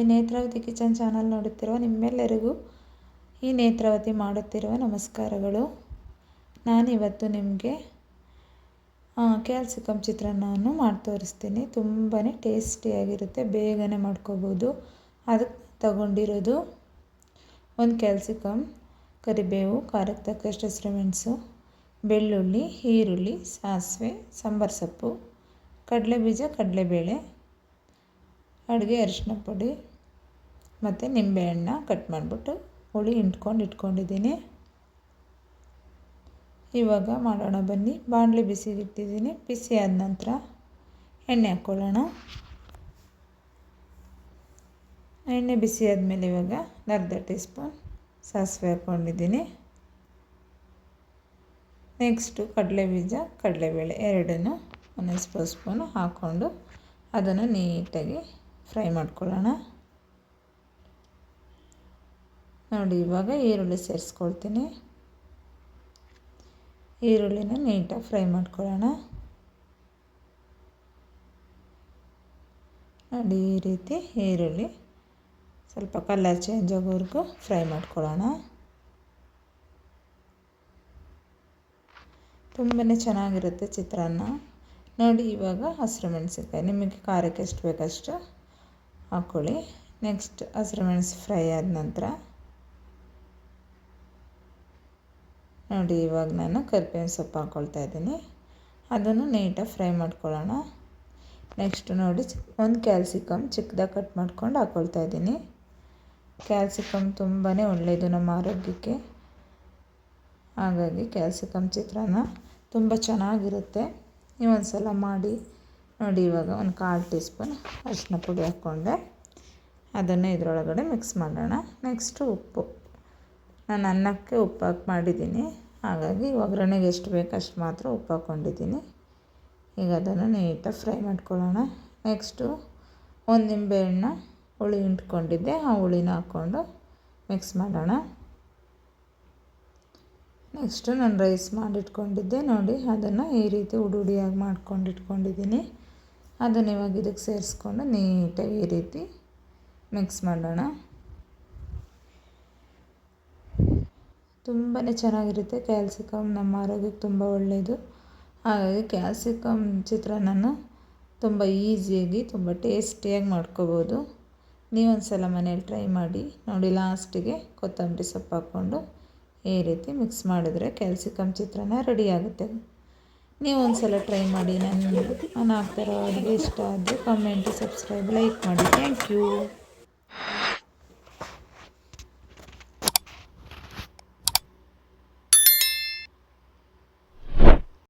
Hi Netravati kitchen channel ನೋಡುತ್ತಿರುವ ನಿಮ್ಮೆಲ್ಲರಿಗೂ ಈ ನೇತ್ರಾವತಿ ಮಾಡುತ್ತಿರುವ ನಮಸ್ಕಾರಗಳು. ನಾನಿವತ್ತು ನಿಮಗೆ ಕ್ಯಾಲ್ಸಿಕಮ್ ಚಿತ್ರಾನ್ನವನ್ನು ಮಾಡಿ ತೋರಿಸ್ತೀನಿ ತುಂಬಾ ಟೇಸ್ಟಿಯಾಗಿರುತ್ತೆ ಬೇಗನೆ ಮಾಡ್ಕೋಬೋದು. ಅದಕ್ಕೆ ತಗೊಂಡಿರೋದು ಒಂದು ಕ್ಯಾಲ್ಸಿಕಮ್ ಕರಿಬೇವು, ಖಾರಕ್ಕೆ ತಕ್ಕಷ್ಟು ಹಸಿರು ಮೆಣಸು, ಬೆಳ್ಳುಳ್ಳಿ, ಈರುಳ್ಳಿ, ಸಾಸಿವೆ, ಸಾಂಬಾರು ಸೊಪ್ಪು ಕಡಲೆ ಬೀಜ ಕಡಲೆಬೇಳೆ, ಅಡುಗೆ ಅರಿಶಿನ ಪುಡಿ. ಮತ್ತು ನಿಂಬೆಹಣ್ಣ ಕಟ್ ಮಾಡಿಬಿಟ್ಟು ಹುಳಿ ಹಿಂಡ್ಕೊಂಡು ಇಟ್ಕೊಂಡಿದ್ದೀನಿ. ಇವಾಗ ಮಾಡೋಣ ಬನ್ನಿ. ಬಾಣಲೆ ಬಿಸಿಗೆ ಇಟ್ಟಿದ್ದೀನಿ. ಬಿಸಿ ಆದ ನಂತರ ಎಣ್ಣೆ ಹಾಕ್ಕೊಳ್ಳೋಣ ಎಣ್ಣೆ ಬಿಸಿ ಆದಮೇಲೆ ಇವಾಗ ಅರ್ಧ ಟೀ ಸ್ಪೂನ್ ಸಾಸಿವೆ ಹಾಕ್ಕೊಂಡಿದ್ದೀನಿ ನೆಕ್ಸ್ಟು ಕಡಲೆ ಬೀಜ, ಕಡಲೆಬೇಳೆ ಎರಡನ್ನು ಒಂದೊಂದು ಸ್ಪೂನ್ ಸ್ಪೂನು ಹಾಕ್ಕೊಂಡು ಅದನ್ನು ನೀಟಾಗಿ ಫ್ರೈ ಮಾಡ್ಕೊಳ್ಳೋಣ. ನೋಡಿ, ಇವಾಗ ಈರುಳ್ಳಿ ಸೇರಿಸ್ಕೊಳ್ತೀನಿ. ಈರುಳ್ಳಿನ ನೀಟಾಗಿ ಫ್ರೈ ಮಾಡ್ಕೊಳ್ಳೋಣ. ನೋಡಿ, ಈ ರೀತಿ ಈರುಳ್ಳಿ ಸ್ವಲ್ಪ ಕಲರ್ ಚೇಂಜ್ ಆಗೋವರೆಗೂ ಫ್ರೈ ಮಾಡ್ಕೊಳ್ಳೋಣ. ತುಂಬಾ ಚೆನ್ನಾಗಿರುತ್ತೆ ಚಿತ್ರಾನ್ನ. ನೋಡಿ, ಇವಾಗ ಹಸಿರು ಮೆಣಸಿನ್ಕಾಯಿ ನಿಮಗೆ ಖಾರಕ್ಕೆ ಎಷ್ಟು ಬೇಕಷ್ಟು ಹಾಕ್ಕೊಳ್ಳಿ. ನೆಕ್ಸ್ಟ್ ಹಸಿರು ಮೆಣಸು ಫ್ರೈ ಆದ ನಂತರ ನೋಡಿ, ಇವಾಗ ನಾನು ಕರಿಬೇವಿನ ಸೊಪ್ಪು ಹಾಕ್ಕೊಳ್ತಾ ಇದ್ದೀನಿ. ಅದನ್ನು ನೀಟಾಗಿ ಫ್ರೈ ಮಾಡ್ಕೊಳ್ಳೋಣ. ನೆಕ್ಸ್ಟ್ ನೋಡಿ, ಒಂದು ಕ್ಯಾಲ್ಸಿಕಮ್ ಚಿಕ್ಕದಾಗಿ ಕಟ್ ಮಾಡ್ಕೊಂಡು ಹಾಕ್ಕೊಳ್ತಾ ಇದ್ದೀನಿ. ಕ್ಯಾಲ್ಸಿಕಮ್ ತುಂಬಾ ಒಳ್ಳೆಯದು ನಮ್ಮ ಆರೋಗ್ಯಕ್ಕೆ. ಹಾಗಾಗಿ ಕ್ಯಾಲ್ಸಿಕಮ್ ಚಿತ್ರಾನ್ನ ತುಂಬ ಚೆನ್ನಾಗಿರುತ್ತೆ. ನೀವೊಂದು ಸಲ ಮಾಡಿ, ನೋಡಿ, ಇವಾಗ ಒಂದು ಕಾಲು ಟೀ ಸ್ಪೂನ್ ಅರಿಶಿನ ಪುಡಿ ಹಾಕ್ಕೊಂಡೆ. ಅದನ್ನು ಇದರೊಳಗಡೆ ಮಿಕ್ಸ್ ಮಾಡೋಣ. ನೆಕ್ಸ್ಟು ಉಪ್ಪು. ನಾನು ಅನ್ನಕ್ಕೆ ಉಪ್ಪು ಹಾಕಿ ಮಾಡಿದ್ದೀನಿ. ಹಾಗಾಗಿ ಒಗ್ಗರಣೆಗೆ ಎಷ್ಟು ಬೇಕು ಅಷ್ಟು ಮಾತ್ರ ಉಪ್ಪು ಹಾಕ್ಕೊಂಡಿದ್ದೀನಿ ಈಗ ಅದನ್ನು ನೀಟಾಗಿ ಫ್ರೈ ಮಾಡ್ಕೊಳ್ಳೋಣ. ನೆಕ್ಸ್ಟು ಒಂದು ನಿಂಬೆಹಣ್ಣ ಹುಳಿ ಇಟ್ಕೊಂಡಿದ್ದೆ ಆ ಹುಳಿನ ಹಾಕ್ಕೊಂಡು ಮಿಕ್ಸ್ ಮಾಡೋಣ. ನೆಕ್ಸ್ಟು ನಾನು ರೈಸ್ ಮಾಡಿಟ್ಕೊಂಡಿದ್ದೆ. ನೋಡಿ, ಅದನ್ನು ಈ ರೀತಿ ಉಡುಡಿಯಾಗಿ ಮಾಡ್ಕೊಂಡು ಇಟ್ಕೊಂಡಿದ್ದೀನಿ ಅದನ್ನು ಇವಾಗ ಇದಕ್ಕೆ ಸೇರಿಸ್ಕೊಂಡು ನೀಟಾಗಿ ಈ ರೀತಿ ಮಿಕ್ಸ್ ಮಾಡೋಣ. ತುಂಬಾ ಚೆನ್ನಾಗಿರುತ್ತೆ. ಕ್ಯಾಲ್ಸಿಕಮ್ ನಮ್ಮ ಆರೋಗ್ಯಕ್ಕೆ ತುಂಬ ಒಳ್ಳೆಯದು ಹಾಗಾಗಿ ಕ್ಯಾಲ್ಸಿಕಮ್ ಚಿತ್ರಾನ್ನ ತುಂಬ ಈಸಿಯಾಗಿ, ತುಂಬ ಟೇಸ್ಟಿಯಾಗಿ ಮಾಡ್ಕೋಬೋದು. ನೀವೊಂದು ಸಲ ಮನೇಲಿ ಟ್ರೈ ಮಾಡಿ ನೋಡಿ, ಲಾಸ್ಟಿಗೆ ಕೊತ್ತಂಬರಿ ಸೊಪ್ಪು ಹಾಕ್ಕೊಂಡು ಈ ರೀತಿ ಮಿಕ್ಸ್ ಮಾಡಿದ್ರೆ ಕ್ಯಾಲ್ಸಿಕಮ್ ಚಿತ್ರಾನ್ನ ರೆಡಿ ಆಗುತ್ತೆ. ನೀವು ಒಂದು ಸಲ ಟ್ರೈ ಮಾಡಿ. ನನ್ನ ನಾನು ಹಾಕ್ತಾರೋ ಅಡುಗೆ ಇಷ್ಟ ಆದರೆ ಕಮೆಂಟು, ಸಬ್ಸ್ಕ್ರೈಬ್, ಲೈಕ್ ಮಾಡಿ. Thank you.